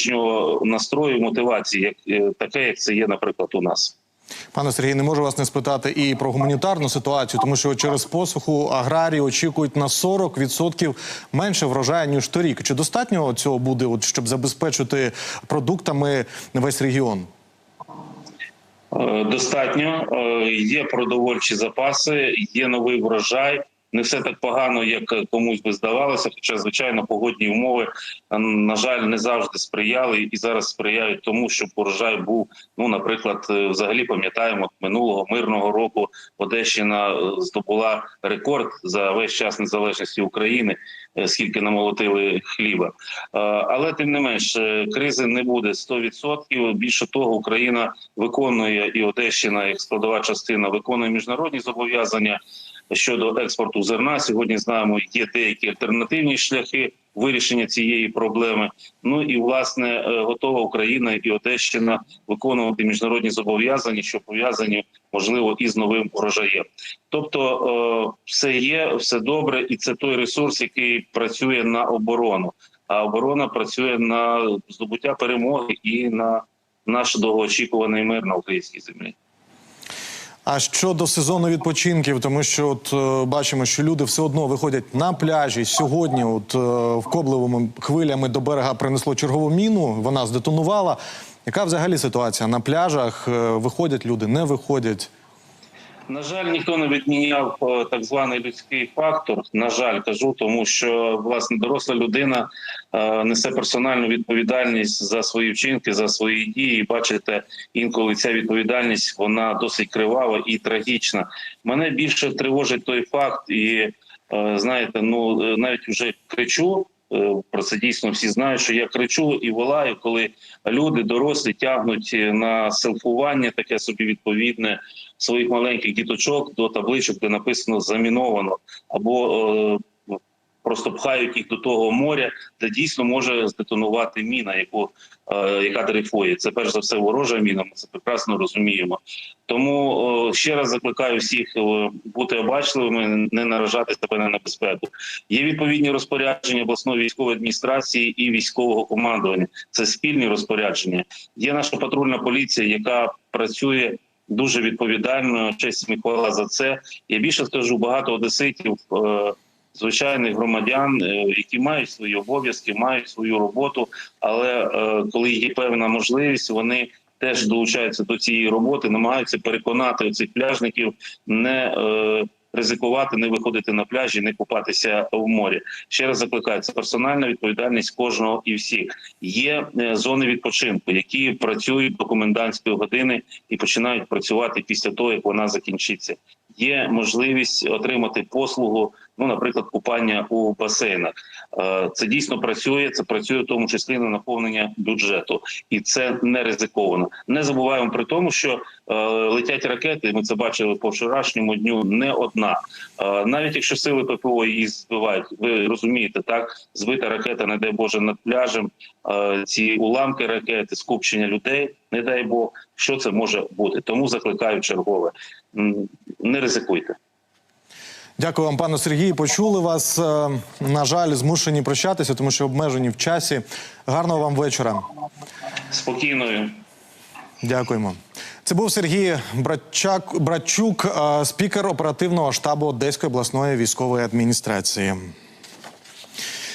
внутрішнього настрою, мотивації, як е, таке, як це є, наприклад, у нас. Пане Сергій, не можу вас не спитати і про гуманітарну ситуацію, тому що через посуху аграрії очікують на 40% менше врожаю, ніж торік. Чи достатньо цього буде, от, щоб забезпечити продуктами весь регіон? Е, Достатньо Е, є продовольчі запаси, є новий врожай. Не все так погано, як комусь би здавалося. Хоча, звичайно, погодні умови е, на жаль не завжди сприяли і зараз сприяють тому, щоб урожай був. Ну, наприклад, е, взагалі пам'ятаємо минулого мирного року Одещина е, здобула рекорд за весь час незалежності України, скільки намолотили хліба. Але тим не менш, кризи не буде 100%. Більше того, Україна виконує і Одещина, як складова частина, виконує міжнародні зобов'язання щодо експорту зерна. Сьогодні знаємо, є деякі альтернативні шляхи вирішення цієї проблеми. Ну і власне е, готова Україна і Одещина виконувати міжнародні зобов'язання, що пов'язані можливо із новим урожаєм. Тобто, е, все є, все добре, і це той ресурс, який працює на оборону. А оборона працює на здобуття перемоги і на наш довгоочікуваний мир на українській землі. А щодо сезону відпочинків, тому що от е, бачимо, що люди все одно виходять на пляжі. Сьогодні, от е, в Коблевому хвилями до берега принесло чергову міну. Вона здетонувала. Яка взагалі ситуація на пляжах? Е, Виходять люди, не виходять. На жаль, ніхто не відміняв е, так званий людський фактор. На жаль, кажу, тому що власне доросла людина е, несе персональну відповідальність за свої вчинки, за свої дії. І Бачите, інколи ця відповідальність вона досить кривава і трагічна. Мене більше тривожить той факт, і е, знаєте, ну навіть вже кричу. Е, Про це дійсно всі знають, що я кричу і волаю, коли люди дорослі тягнуть на селфування, таке собі відповідне своїх маленьких діточок до табличок, де написано заміновано, або е, просто пхають їх до того моря, де дійсно може здетонувати міна, яку е, яка дрейфує. Це перш за все ворожа міна. Ми це прекрасно розуміємо. Тому е, ще раз закликаю всіх е, бути обачливими, не наражати себе на небезпеку. Є відповідні розпорядження обласної військової адміністрації і військового командування. Це спільні розпорядження. Є наша патрульна поліція, яка працює дуже відповідально. Честь хвала за це. Я більше скажу багато одеситів. Звичайних громадян, е, які мають свої обов'язки, мають свою роботу, але е, коли є певна можливість, вони теж долучаються до цієї роботи, намагаються переконати цих пляжників не е, ризикувати, не виходити на пляжі, не купатися в морі. Ще раз закликаю, це персональна відповідальність кожного і всіх. Є зони відпочинку, які працюють до комендантської години і починають працювати після того, як вона закінчиться. Є можливість отримати послугу, ну, наприклад, купання у басейнах. Е, Це дійсно працює. Це працює в тому числі на наповнення бюджету, і це не ризиковано. Не забуваємо при тому, що е, летять ракети. Ми це бачили по вчорашньому дню. Не одна, Е, навіть якщо сили ППО її збивають, ви розумієте, так збита ракета, не дай Боже, над пляжем. Ці уламки ракети, скупчення людей, не дай Бог, що це може бути. Тому закликаю чергове. Не ризикуйте. Дякую вам, пане Сергію. Почули вас. Е, На жаль, змушені прощатися, тому що обмежені в часі. Гарного вам вечора. Спокійною. Дякуємо. Це був Сергій Братчак, Братчук, е, спікер оперативного штабу Одеської обласної військової адміністрації.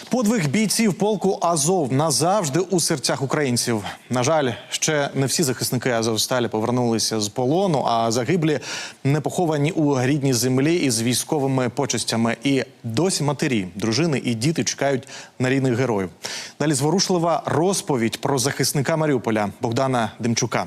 Подвиг бійців полку Азов назавжди у серцях українців. На жаль, ще не всі захисники Азовсталі повернулися з полону, а загиблі не поховані у рідній землі із військовими почестями. І досі матері, дружини і діти чекають на рідних героїв. Далі зворушлива розповідь про захисника Маріуполя Богдана Демчука.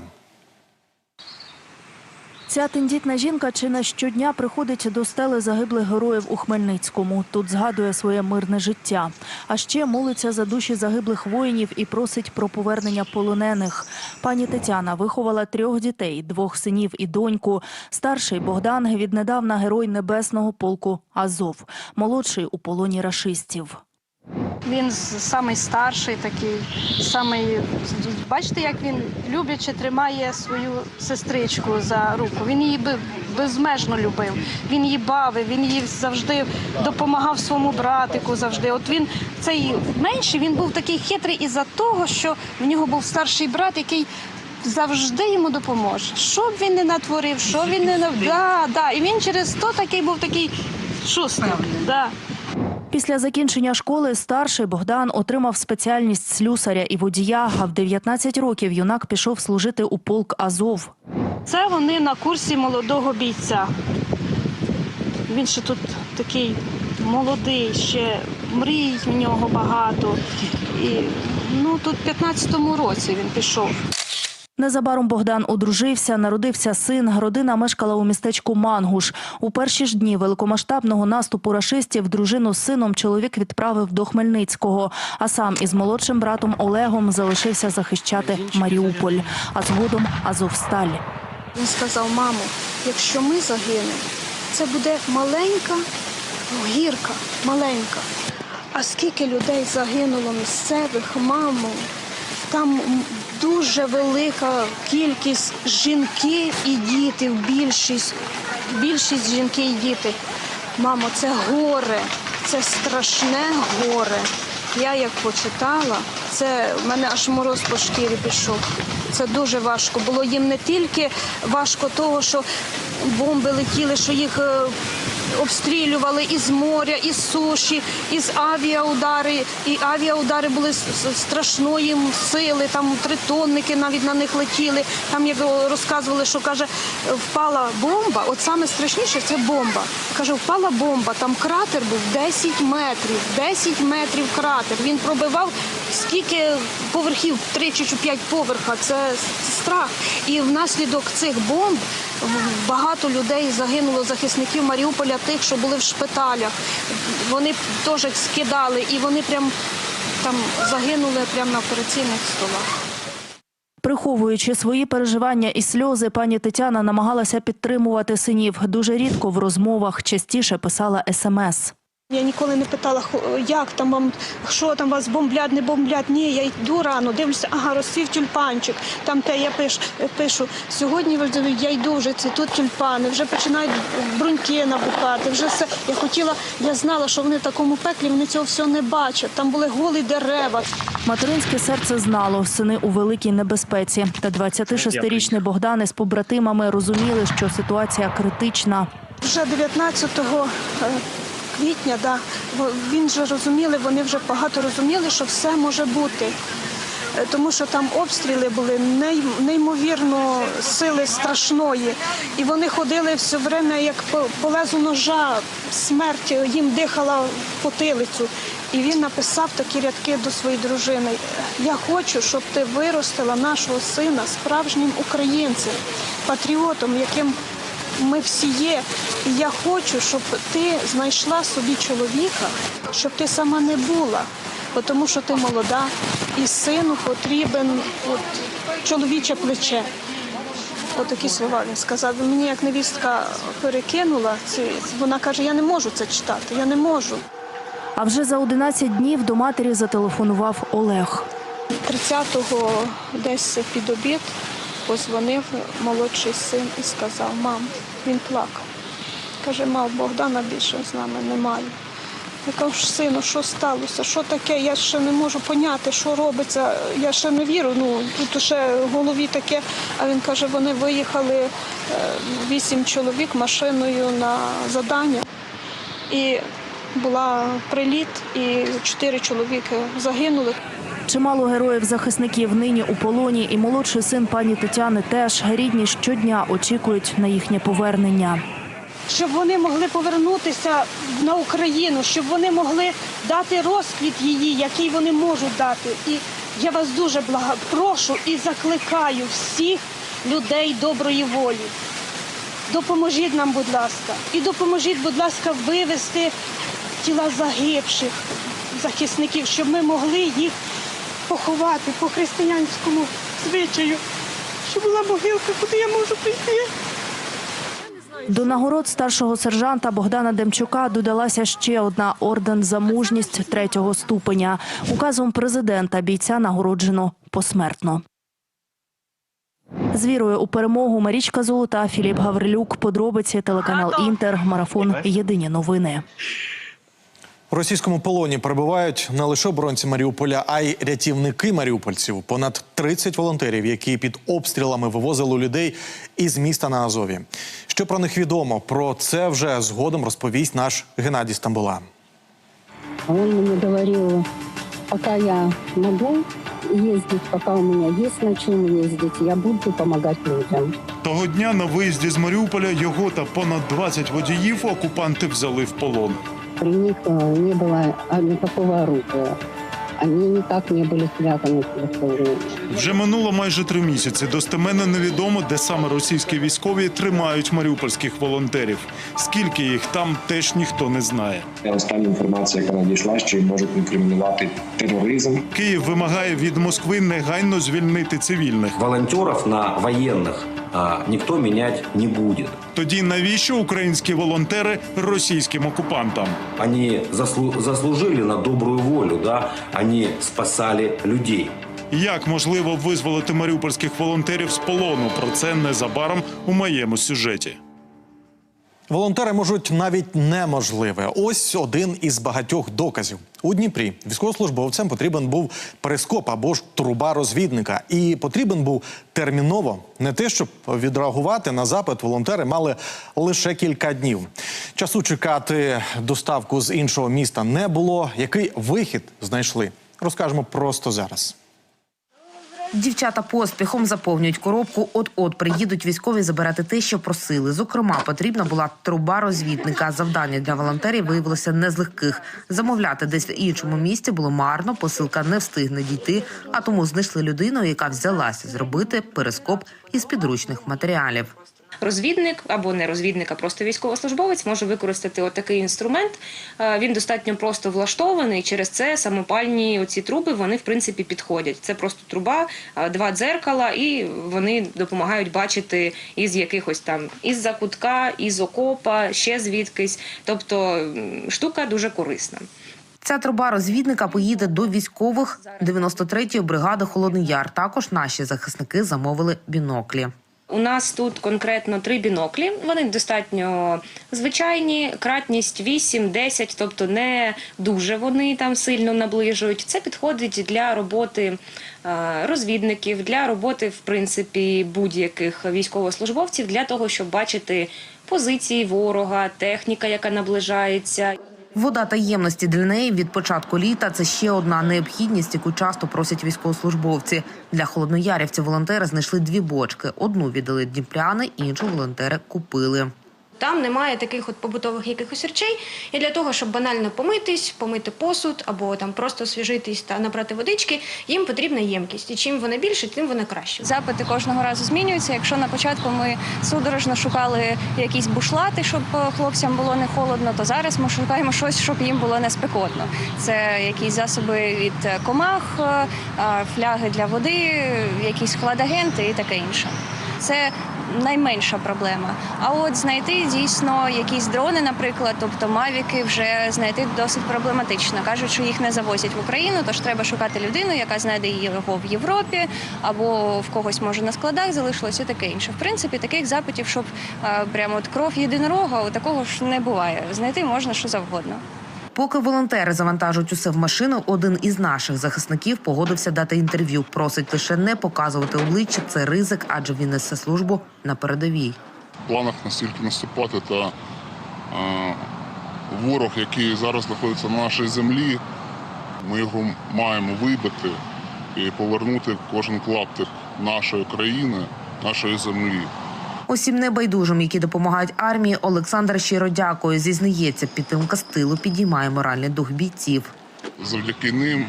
Ця тендітна жінка чи не щодня приходить до стели загиблих героїв у Хмельницькому. Тут згадує своє мирне життя. А ще молиться за душі загиблих воїнів і просить про повернення полонених. Пані Тетяна виховала трьох дітей: двох синів і доньку. Старший Богдан віднедавна герой небесного полку Азов, молодший у полоні рашистів. Він самий старший такий, самий, бачите, як він любляче тримає свою сестричку за руку. Він її безмежно любив. Він її бавив, він їй завжди допомагав своєму братику. Завжди. От він цей менший, він був такий хитрий із-за того, що в нього був старший брат, який. Завжди йому допоможе. Що б він не натворив, що він не да, да. І він через то такий був такий шустрий. Да. Після закінчення школи старший Богдан отримав спеціальність слюсаря і водія. А в 19 років юнак пішов служити у полк Азов. Це вони на курсі молодого бійця. Він ще тут такий молодий, ще мрій в нього багато. І ну тут в 15-му році він пішов. Незабаром Богдан одружився, народився син. Родина мешкала у містечку Мангуш. У перші ж дні великомасштабного наступу рашистів дружину з сином чоловік відправив до Хмельницького, а сам із молодшим братом Олегом залишився захищати Маріуполь, а згодом Азовсталь. Він сказав: мамо, якщо ми загинемо, це буде маленька гірка, маленька. А скільки людей загинуло місцевих, мамо, там дуже велика кількість жінки і діти, більшість, більшість жінки і діти. Мамо, це горе, це страшне горе. Я як почитала, це в мене аж мороз по шкірі пішов. Це дуже важко. Було їм не тільки важко того, що бомби летіли, що їх е, обстрілювали із моря, із суші, із авіаудари. І авіаудари були страшної сили, там тритонники навіть на них летіли. Там як розказували, що каже, впала бомба. От саме страшніше це бомба. Каже, впала бомба, там кратер був 10 метрів, 10 метрів кратер. Він пробивав скільки поверхів, 3 чи 5 поверха. Це страх. І внаслідок цих бомб багато людей загинуло захисників Маріуполя, тих, що були в шпиталях. Вони теж скидали, і вони прям там загинули прямо на операційних столах. Приховуючи свої переживання і сльози, пані Тетяна намагалася підтримувати синів. Дуже рідко в розмовах частіше писала смс. Я ніколи не питала, як там вам, що там вас бомблять, не бомблять. Ні, я йду рано, дивлюся, ага, розцвів тюльпанчик. Там те я пишу, пишу. Сьогодні я йду вже цвітуть тюльпани, вже починають бруньки набухати. Вже все. Я хотіла, я знала, що вони в такому пеклі, вони цього всього не бачать. Там були голі дерева. Материнське серце знало, сини у великій небезпеці. Та 26-річний Богдан із побратимами розуміли, що ситуація критична. Вже 19 е, квітня, да, він вже розуміли, вони вже багато розуміли, що все може бути. Е, Тому що там обстріли були неймовірно сили страшної. І вони ходили все время як по, лезу ножа, смерть їм дихала потилицю. І він написав такі рядки до своєї дружини: Я хочу, щоб ти виростила нашого сина справжнім українцем, патріотом, яким ми всі є. І я хочу, щоб ти знайшла собі чоловіка, щоб ти сама не була, тому що ти молода, і сину потрібен от, чоловіче плече. Отакі слова він сказав. Мені як невістка перекинула, вона каже, я не можу це читати, я не можу. А вже за 11 днів до матері зателефонував Олег. 30-го десь під обід позвонив молодший син і сказав, мам, він плакав. Каже, мам, Богдана більше з нами немає. Я кажу, сину, що сталося? Що таке? Я ще не можу поняти, що робиться. Я ще не вірю. Ну тут ще в голові таке. А він каже, вони виїхали е, вісім чоловік машиною на задання. І була приліт, і чотири чоловіки загинули. Чимало героїв-захисників нині у полоні, і молодший син пані Тетяни теж рідні щодня очікують на їхнє повернення. щоб вони могли повернутися на Україну, щоб вони могли дати розквіт її, який вони можуть дати. І я вас дуже блага прошу і закликаю всіх людей доброї волі. Допоможіть нам, будь ласка, і допоможіть, будь ласка, вивезти тіла загибших захисників, щоб ми могли їх поховати по християнському звичаю, щоб була могилка, куди я можу прийти. До нагород старшого сержанта Богдана Демчука додалася ще одна орден за мужність третього ступеня. Указом президента бійця нагороджено посмертно. З вірою у перемогу Марічка Золота, Філіп Гаврилюк. Подробиці телеканал Інтер. Марафон. Єдині новини. У російському полоні перебувають не лише оборонці Маріуполя, а й рятівники маріупольців. Понад 30 волонтерів, які під обстрілами вивозили людей із міста на Азові. Що про них відомо? Про це вже згодом розповість наш Геннадій Стамбула. Он мне говорил, пока я могу ездить, пока у меня есть на чем ездить, я буду помогать людям. Того дня на виїзді з Маріуполя його та понад 20 водіїв окупанти взяли в полон При них э, не было а, никакого оружия. Они никак не были связаны с преступлением. Вже минуло майже три місяці. Достеменно невідомо, де саме російські військові тримають маріупольських волонтерів. Скільки їх там, теж ніхто не знає. Остання інформація, яка надійшла, що їм можуть інкримінувати тероризм. Київ вимагає від Москви негайно звільнити цивільних. волонтеров на военных а, ніхто міняти не буде. Тоді навіщо українські волонтери російським окупантам? Вони заслу- заслужили на добру волю, да? вони спасали людей. Як можливо визволити маріупольських волонтерів з полону? Про це незабаром у моєму сюжеті. Волонтери можуть навіть неможливе. Ось один із багатьох доказів. У Дніпрі військовослужбовцям потрібен був перископ або ж труба розвідника. І потрібен був терміново. Не те, щоб відреагувати на запит, волонтери мали лише кілька днів. Часу чекати доставку з іншого міста не було. Який вихід знайшли? Розкажемо просто зараз. Дівчата поспіхом заповнюють коробку. От-от приїдуть військові забирати те, що просили. Зокрема, потрібна була труба розвідника. Завдання для волонтерів виявилося не з легких. Замовляти десь в іншому місці було марно. Посилка не встигне дійти, а тому знайшли людину, яка взялася зробити перескоп із підручних матеріалів. Розвідник або не розвідник, а просто військовослужбовець може використати отакий інструмент. Е, Він достатньо просто влаштований. Через це самопальні оці труби вони в принципі підходять. Це просто труба, е, два дзеркала, і вони допомагають бачити із якихось там із закутка, із окопа, ще звідкись. Тобто штука дуже корисна. Ця труба розвідника поїде до військових 93-ї бригади Холодний Яр. Також наші захисники замовили біноклі. У нас тут конкретно три біноклі. Вони достатньо звичайні, кратність 8-10, тобто не дуже вони там сильно наближують. Це підходить для роботи е, розвідників, для роботи, в принципі, будь-яких військовослужбовців, для того, щоб бачити позиції ворога, техніка, яка наближається. Вода та ємності для неї від початку літа це ще одна необхідність, яку часто просять військовослужбовці. Для холодноярівців волонтери знайшли дві бочки. Одну віддали дніпряни, іншу волонтери купили. Там немає таких от побутових якихось речей. І для того, щоб банально помитись, помити посуд або там просто освіжитись та набрати водички, їм потрібна ємкість. І чим вона більше, тим вона краще. Запити кожного разу змінюються. Якщо на початку ми судорожно шукали якісь бушлати, щоб е, хлопцям було не холодно, то зараз ми шукаємо щось, щоб їм було не спекотно. Це якісь засоби від е, комах, е, фляги для води, якісь хладагенти і таке інше. Це найменша проблема. А от знайти дійсно якісь дрони, наприклад, тобто мавіки, вже знайти досить проблематично. Кажуть, що їх не завозять в Україну, тож треба шукати людину, яка знайде його в Європі, або в когось може на складах залишилось і таке інше. В принципі, таких запитів, щоб е, прямо от кров єдинорога, от такого ж не буває. Знайти можна що завгодно. Поки волонтери завантажують усе в машину, один із наших захисників погодився дати інтерв'ю. Просить лише не показувати обличчя. Це ризик, адже він несе службу на передовій. В планах настільки наступати та е, ворог, який зараз знаходиться на нашій землі, ми його маємо вибити і повернути кожен клаптик нашої країни, нашої землі. Усім небайдужим, які допомагають армії, Олександр щиро дякує. Зізнається, підтримка з тилу підіймає моральний дух бійців. Завдяки ним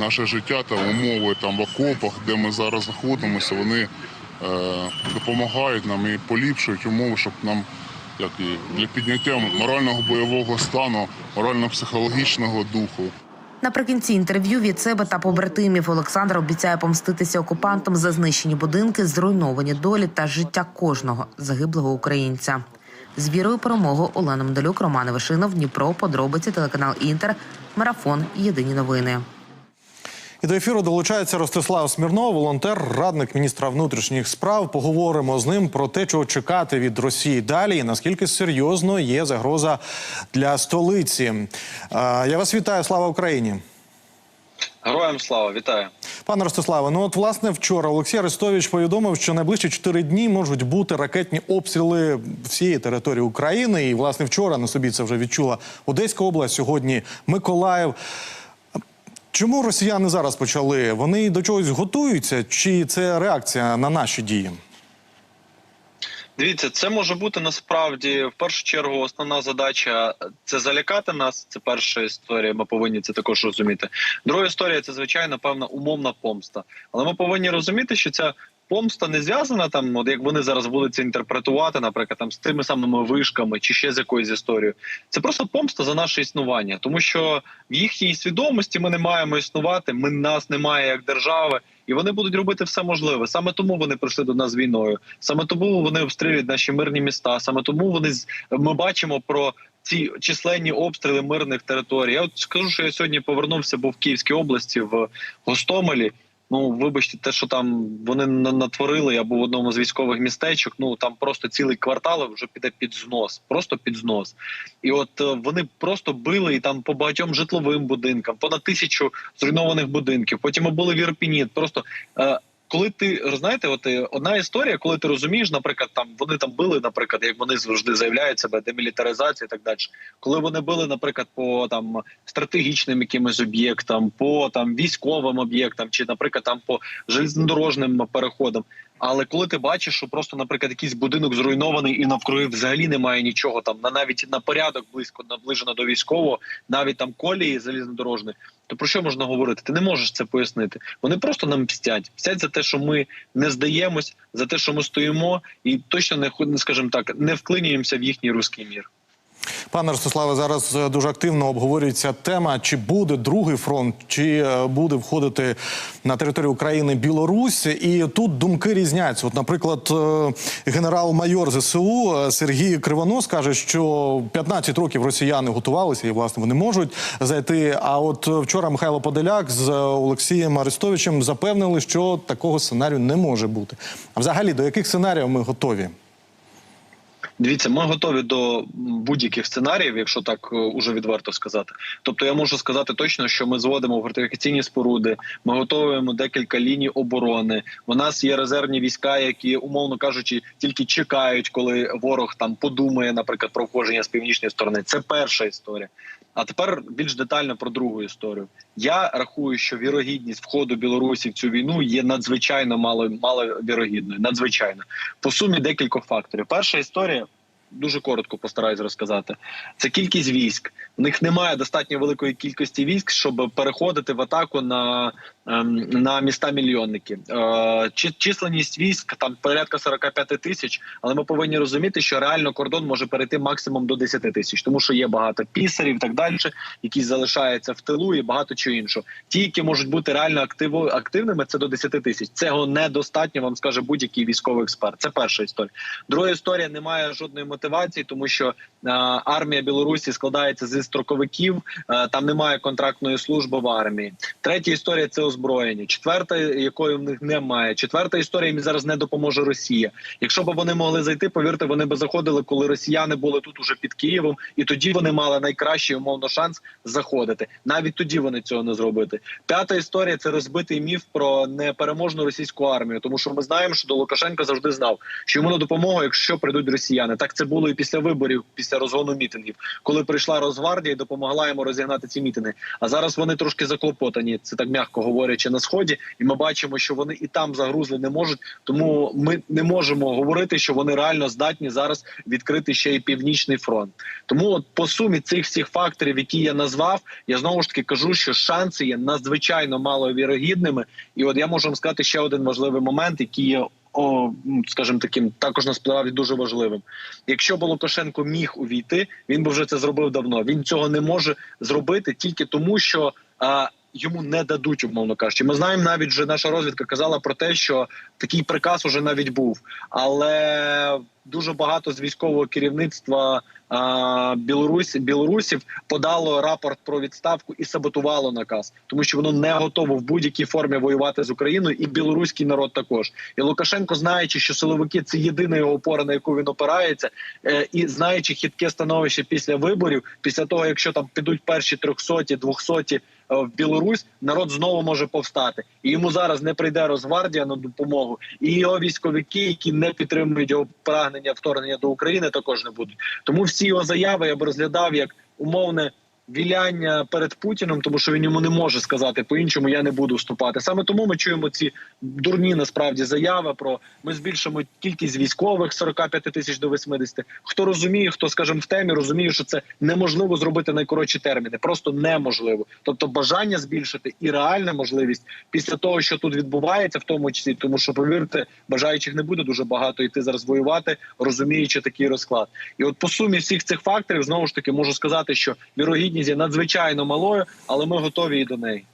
наше життя та умови там в окопах, де ми зараз знаходимося, вони е, допомагають нам і поліпшують умови, щоб нам як і для підняття морального бойового стану, морально-психологічного духу. Наприкінці інтерв'ю від себе та побратимів Олександр обіцяє помститися окупантам за знищені будинки, зруйновані долі та життя кожного загиблого українця. З вірою перемогу Олена Мдалюк, Роман Вишинов, Дніпро, подробиці, телеканал Інтер, Марафон, Єдині новини. І до ефіру долучається Ростислав Смірнов, волонтер, радник міністра внутрішніх справ. Поговоримо з ним про те, чого чекати від Росії далі, і наскільки серйозно є загроза для столиці. Я вас вітаю, слава Україні. Героям слава, вітаю. Пане Ростиславе, ну от власне вчора Олексій Арестович повідомив, що найближчі чотири дні можуть бути ракетні обстріли всієї території України. І власне вчора на собі це вже відчула Одеська область. Сьогодні Миколаїв. Чому росіяни зараз почали? Вони до чогось готуються, чи це реакція на наші дії? Дивіться, це може бути насправді в першу чергу основна задача це залякати нас. Це перша історія. Ми повинні це також розуміти. Друга історія це звичайно певна умовна помста. Але ми повинні розуміти, що ця помста не зв'язана там, от як вони зараз будуть це інтерпретувати, наприклад, там з тими самими вишками чи ще з якоюсь історією. Це просто помста за наше існування, тому що в їхній свідомості ми не маємо існувати. Ми нас немає як держави. І вони будуть робити все можливе. Саме тому вони прийшли до нас війною. Саме тому вони обстрілюють наші мирні міста. Саме тому вони ми бачимо про ці численні обстріли мирних територій. Я от скажу, що я сьогодні повернувся, був в Київській області в Гостомелі. Ну, вибачте, те, що там вони на- натворили, я був в одному з військових містечок. Ну там просто цілий квартал вже піде під знос, просто під знос. І от е, вони просто били і там по багатьом житловим будинкам, понад тисячу зруйнованих будинків. Потім були в Ірпіні. Просто е, коли ти знаєте, от е, одна історія, коли ти розумієш, наприклад, там вони там били, наприклад, як вони завжди заявляють себе, демілітаризація і так далі. Коли вони били, наприклад, по там стратегічним якимось об'єктам, по там військовим об'єктам, чи, наприклад, там по железнодорожним переходам. Але коли ти бачиш, що просто, наприклад, якийсь будинок зруйнований і навкруги взагалі немає нічого, там на навіть на порядок близько наближено до військового, навіть там колії залізнодорожні, то про що можна говорити? Ти не можеш це пояснити. Вони просто нам мстять. Мстять за те, що ми не здаємось, за те, що ми стоїмо, і точно не скажімо так, не вклинюємося в їхній руський мір. Пане Ростиславе, зараз е, дуже активно обговорюється тема, чи буде другий фронт, чи е, буде входити на територію України Білорусь. І тут думки різняться. От, наприклад, е, генерал-майор ЗСУ Сергій Кривонос каже, що 15 років росіяни готувалися і власне вони можуть зайти. А от вчора Михайло Подоляк з Олексієм Арестовичем запевнили, що такого сценарію не може бути. А взагалі до яких сценаріїв ми готові? Дивіться, ми готові до будь-яких сценаріїв, якщо так е, уже відверто сказати. Тобто, я можу сказати точно, що ми зводимо фортифікаційні споруди, ми готуємо декілька ліній оборони. У нас є резервні війська, які, умовно кажучи, тільки чекають, коли ворог там подумає, наприклад, про входження з північної сторони. Це перша історія. А тепер більш детально про другу історію. Я рахую, що вірогідність входу Білорусі в цю війну є надзвичайно мало маловірогідною. Надзвичайно по сумі декількох факторів. Перша історія. Дуже коротко постараюсь розказати. Це кількість військ. У них немає достатньо великої кількості військ, щоб переходити в атаку на, на міста мільйонники. Е, чи- численність військ там порядка 45 тисяч, але ми повинні розуміти, що реально кордон може перейти максимум до 10 тисяч, тому що є багато пісарів і так далі, які залишаються в тилу, і багато чого іншого. Ті, які можуть бути реально активо, активними, це до 10 тисяч. Цього недостатньо, вам скаже будь-який військовий експерт. Це перша історія. Друга історія немає жодної мотивації, тому що е, армія Білорусі складається зі строковиків. е, там немає контрактної служби в армії. Третя історія це озброєння. Четверта, якої в них немає. Четверта історія їм зараз не допоможе Росія. Якщо б вони могли зайти, повірте, вони би заходили, коли росіяни були тут уже під Києвом, і тоді вони мали найкращий умовно шанс заходити. Навіть тоді вони цього не зробити. П'ята історія це розбитий міф про непереможну російську армію, тому що ми знаємо, що до Лукашенка завжди знав, що йому на допомогу, якщо прийдуть росіяни. Так це було і після виборів, після розгону мітингів, коли прийшла Росгвардія і допомогла йому розігнати ці мітинги. А зараз вони трошки заклопотані. Це так м'яко говорячи на сході, і ми бачимо, що вони і там загрузли не можуть. Тому ми не можемо говорити, що вони реально здатні зараз відкрити ще й північний фронт. Тому, от по сумі цих всіх факторів, які я назвав, я знову ж таки кажу, що шанси є надзвичайно маловірогідними. І от я можу вам сказати ще один важливий момент, який є. О, скажімо таким, також насправді дуже важливим. Якщо б Лукашенко міг увійти, він би вже це зробив давно. Він цього не може зробити тільки тому, що а, йому не дадуть, умовно кажучи. Ми знаємо, навіть вже наша розвідка казала про те, що такий приказ уже навіть був, але дуже багато з військового керівництва а, Білорусі білорусів подало рапорт про відставку і саботувало наказ, тому що воно не готово в будь-якій формі воювати з Україною, і білоруський народ також. І Лукашенко, знаючи, що силовики це єдина його опора, на яку він опирається, е, і знаючи хитке становище після виборів, після того якщо там підуть перші трьохсоті, двохсоті е, в Білорусь, народ знову може повстати, і йому зараз не прийде Росгвардія на допомогу, і його військовики, які не підтримують його прагнення вторгнення до України, також не будуть. Тому всі його заяви я б розглядав як умовне. Віляння перед Путіним, тому що він йому не може сказати по-іншому, я не буду вступати. Саме тому ми чуємо ці дурні насправді заяви про ми збільшимо кількість військових з 45 тисяч до 80. Хто розуміє, хто скажімо, в темі, розуміє, що це неможливо зробити найкоротші терміни, просто неможливо. Тобто бажання збільшити і реальна можливість після того, що тут відбувається, в тому числі, тому що повірте, бажаючих не буде дуже багато йти зараз воювати, розуміючи такий розклад. І от по сумі всіх цих факторів знову ж таки можу сказати, що вірогідність є надзвичайно малою, але ми готові і до неї.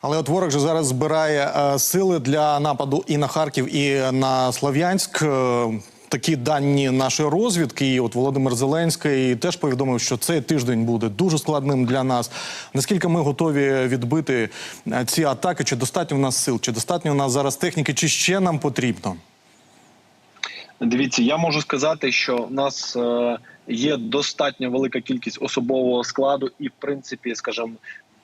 Але от ворог же зараз збирає е, сили для нападу і на Харків, і на Слов'янськ. Е, Такі дані нашої розвідки, і от Володимир Зеленський теж повідомив, що цей тиждень буде дуже складним для нас. Наскільки ми готові відбити е, ці атаки? Чи достатньо в нас сил? Чи достатньо в нас зараз техніки? Чи ще нам потрібно? Дивіться, я можу сказати, що в нас е, є достатньо велика кількість особового складу і, в принципі, скажімо,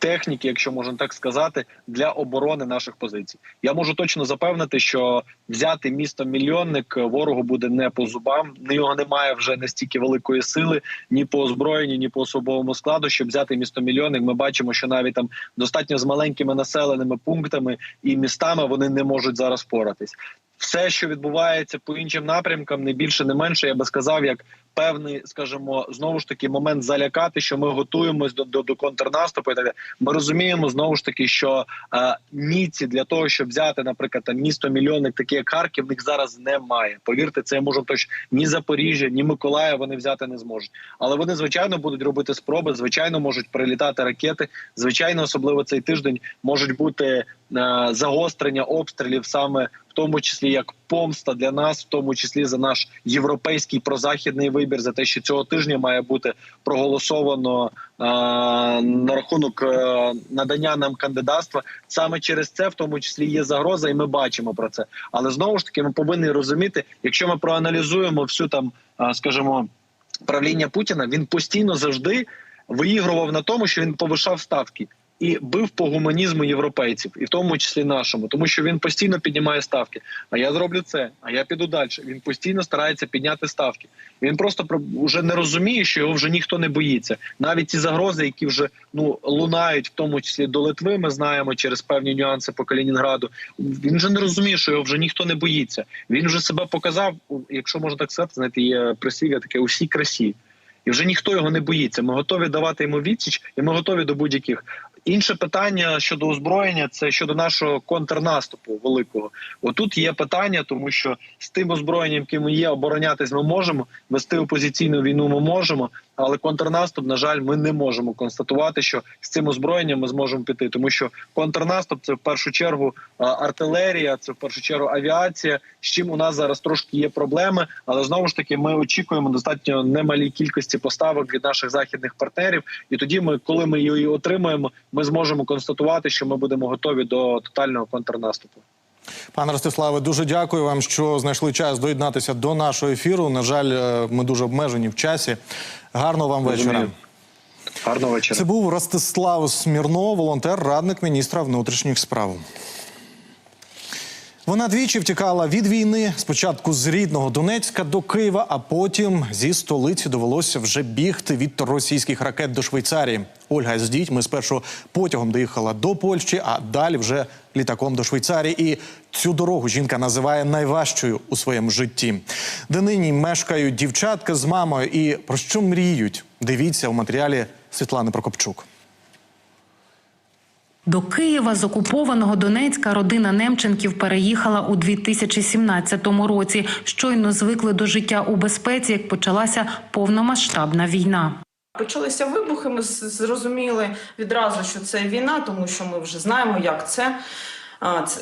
техніки, якщо можна так сказати, для оборони наших позицій. Я можу точно запевнити, що взяти місто мільйонник ворогу буде не по зубам. В нього немає вже настільки великої сили ні по озброєнню, ні по особовому складу. Щоб взяти місто мільйонник, ми бачимо, що навіть там достатньо з маленькими населеними пунктами і містами вони не можуть зараз впоратись. Все, що відбувається по іншим напрямкам, не більше, не менше, я би сказав, як певний, скажімо, знову ж таки момент залякати, що ми готуємось до, до, до контрнаступу. І так далі. Ми розуміємо знову ж таки, що е, міці для того, щоб взяти, наприклад, там місто мільйонник, таке як Харків, в зараз немає. Повірте, це я можу точно ні Запоріжжя, ні Миколаїв вони взяти не зможуть. Але вони звичайно будуть робити спроби. Звичайно, можуть прилітати ракети. Звичайно, особливо цей тиждень можуть бути загострення обстрілів саме в тому числі як помста для нас, в тому числі за наш європейський прозахідний вибір, за те, що цього тижня має бути проголосовано е, на рахунок е, надання нам кандидатства. Саме через це, в тому числі, є загроза, і ми бачимо про це. Але знову ж таки, ми повинні розуміти, якщо ми проаналізуємо всю там, е, скажімо, правління Путіна, він постійно завжди виігрував на тому, що він повишав ставки. І бив по гуманізму європейців, і в тому числі нашому, тому що він постійно піднімає ставки. А я зроблю це, а я піду далі. Він постійно старається підняти ставки. Він просто вже не розуміє, що його вже ніхто не боїться. Навіть ті загрози, які вже ну лунають, в тому числі до Литви, ми знаємо через певні нюанси по Калінінграду. Він вже не розуміє, що його вже ніхто не боїться. Він вже себе показав, якщо можна так сказати, знаєте, є прислів'я таке у всій красі. І вже ніхто його не боїться. Ми готові давати йому відсіч, і ми готові до будь-яких. Інше питання щодо озброєння це щодо нашого контрнаступу великого. Отут є питання, тому що з тим озброєнням, ми є, оборонятись ми можемо, вести опозиційну війну ми можемо, але контрнаступ, на жаль, ми не можемо констатувати, що з цим озброєнням ми зможемо піти, тому що контрнаступ це в першу чергу артилерія, це в першу чергу авіація. З чим у нас зараз трошки є проблеми, але знову ж таки ми очікуємо достатньо немалій кількості поставок від наших західних партнерів. І тоді ми, коли ми її отримаємо, ми зможемо констатувати, що ми будемо готові до тотального контрнаступу. Пане Ростиславе, дуже дякую вам, що знайшли час доєднатися до нашого ефіру. На жаль, ми дуже обмежені в часі. Гарного вам Розумію. вечора. Гарного вечора. Це був Ростислав Смірно, волонтер, радник міністра внутрішніх справ. Вона двічі втікала від війни спочатку з рідного Донецька до Києва, а потім зі столиці довелося вже бігти від російських ракет до Швейцарії. Ольга з дітьми спершу потягом доїхала до Польщі, а далі вже літаком до Швейцарії. І цю дорогу жінка називає найважчою у своєму житті. Де нині мешкають дівчатка з мамою і про що мріють? Дивіться у матеріалі Світлани Прокопчук. До Києва з окупованого Донецька родина Немченків переїхала у 2017 році. Щойно звикли до життя у безпеці, як почалася повномасштабна війна. Почалися вибухи. Ми зрозуміли відразу, що це війна, тому що ми вже знаємо, як це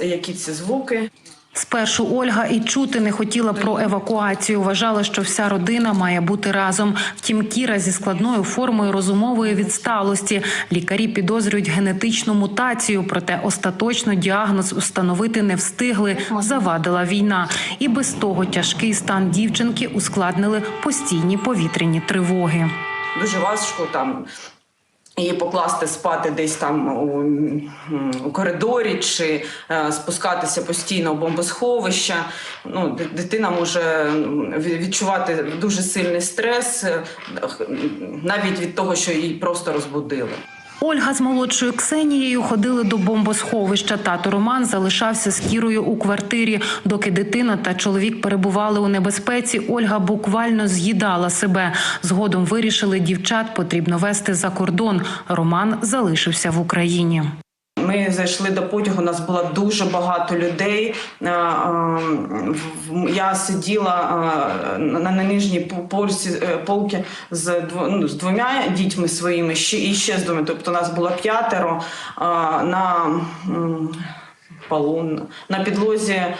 які ці звуки. Спершу Ольга і чути не хотіла про евакуацію. Вважала, що вся родина має бути разом. Втім, Кіра зі складною формою розумової відсталості. Лікарі підозрюють генетичну мутацію, проте остаточно діагноз установити не встигли. Завадила війна. І без того тяжкий стан дівчинки ускладнили постійні повітряні тривоги. Дуже важко там. Її покласти спати десь там у, у коридорі чи е, спускатися постійно в бомбосховища. Ну, дитина може відчувати дуже сильний стрес, е, навіть від того, що її просто розбудили. Ольга з молодшою Ксенією ходили до бомбосховища. Тато Роман залишався з Кірою у квартирі. Доки дитина та чоловік перебували у небезпеці, Ольга буквально з'їдала себе. Згодом вирішили, дівчат потрібно вести за кордон. Роман залишився в Україні. Ми зайшли до потягу, у нас було дуже багато людей. Е, е, в- Я сиділа е, на нижній полці польці, е, з, ну, з двома дітьми своїми ще, і ще з двома. Тобто нас було п'ятеро е, на полу. На підлозі е,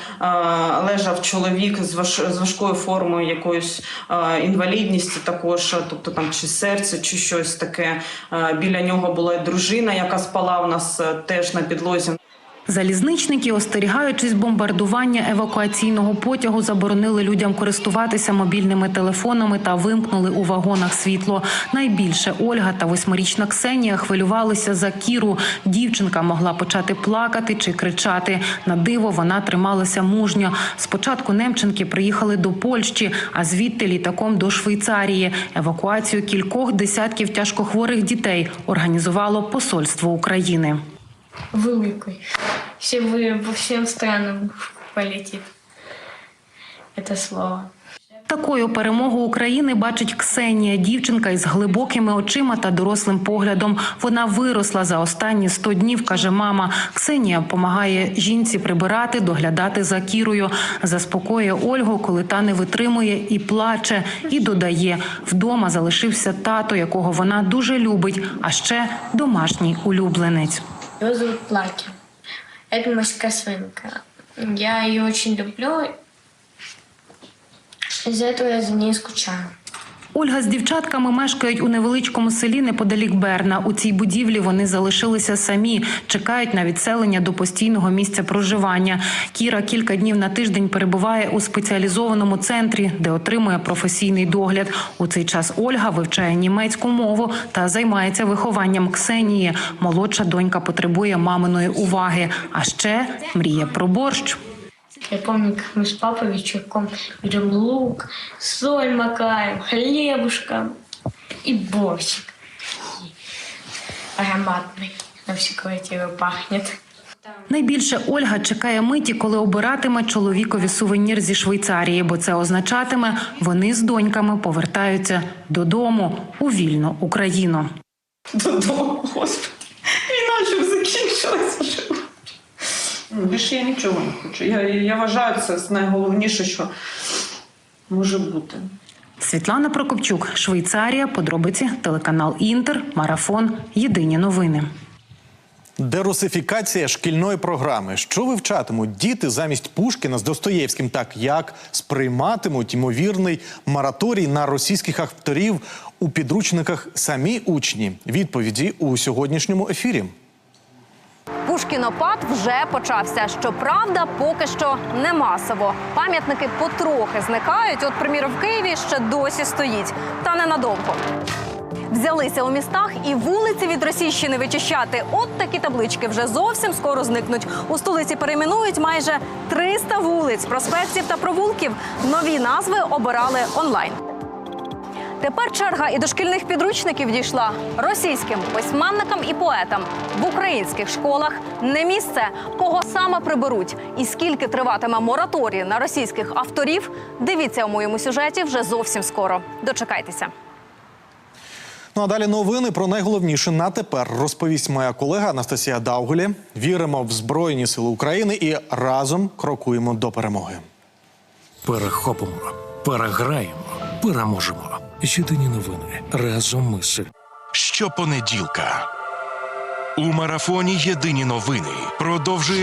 лежав чоловік з, важ, з важкою формою якоїсь е, інвалідності, також, тобто там чи серце, чи щось таке. Е, біля нього була дружина, яка спала у нас теж на підлозі. Залізничники, остерігаючись бомбардування евакуаційного потягу, заборонили людям користуватися мобільними телефонами та вимкнули у вагонах світло. Найбільше Ольга та восьмирічна Ксенія хвилювалися за Кіру. Дівчинка могла почати плакати чи кричати. На диво вона трималася мужньо. Спочатку Немченки приїхали до Польщі, а звідти літаком до Швейцарії. Евакуацію кількох десятків тяжкохворих дітей організувало посольство України. Великой. Все вы по всем странам полетит это слово. Такою перемогу України бачить Ксенія, дівчинка із глибокими очима та дорослим поглядом. Вона виросла за останні 100 днів, каже мама. Ксенія допомагає жінці прибирати, доглядати за кірою, заспокоює Ольгу, коли та не витримує і плаче, і додає: вдома залишився тато, якого вона дуже любить, а ще домашній улюбленець. Его зовут Плаки. Это морская свинка. Я ее очень люблю. Из-за этого я за ней скучаю. Ольга з дівчатками мешкають у невеличкому селі неподалік Берна. У цій будівлі вони залишилися самі, чекають на відселення до постійного місця проживання. Кіра кілька днів на тиждень перебуває у спеціалізованому центрі, де отримує професійний догляд. У цей час Ольга вивчає німецьку мову та займається вихованням Ксенії. Молодша донька потребує маминої уваги, а ще мріє про борщ. Я помню, как мы с папой вечерком берем лук, соль макаем, хлебушка и борщик. Ароматный. На всю квартиру пахнет. Найбільше Ольга чекає миті, коли обиратиме чоловікові сувенір зі Швейцарії, бо це означатиме, вони з доньками повертаються додому у вільну Україну. Додому, господи. Війна щоб закінчилася. вже. Більше я нічого не хочу. Я, я вважаю це найголовніше, що може бути. Світлана Прокопчук, Швейцарія, подробиці, телеканал Інтер, Марафон. Єдині новини. Дерусифікація шкільної програми. Що вивчатимуть діти замість Пушкіна з Достоєвським? Так як сприйматимуть ймовірний мораторій на російських авторів у підручниках самі учні? Відповіді у сьогоднішньому ефірі. Пушкінопад вже почався. Щоправда, поки що не масово. Пам'ятники потрохи зникають. От, приміром, в Києві ще досі стоїть. Та ненадовго. Взялися у містах і вулиці від Російщини вичищати. От такі таблички вже зовсім скоро зникнуть. У столиці перейменують майже 300 вулиць, проспектів та провулків. Нові назви обирали онлайн. Тепер черга і до шкільних підручників дійшла російським письменникам і поетам в українських школах не місце. Кого саме приберуть і скільки триватиме мораторій на російських авторів? Дивіться у моєму сюжеті вже зовсім скоро. Дочекайтеся. Ну а далі новини про найголовніше на тепер розповість моя колега Анастасія Даугулі. Віримо в Збройні Сили України і разом крокуємо до перемоги. Перехопимо, переграємо, переможемо. Єдині новини. Разом ми з Щопонеділка. У марафоні Єдині новини продовжує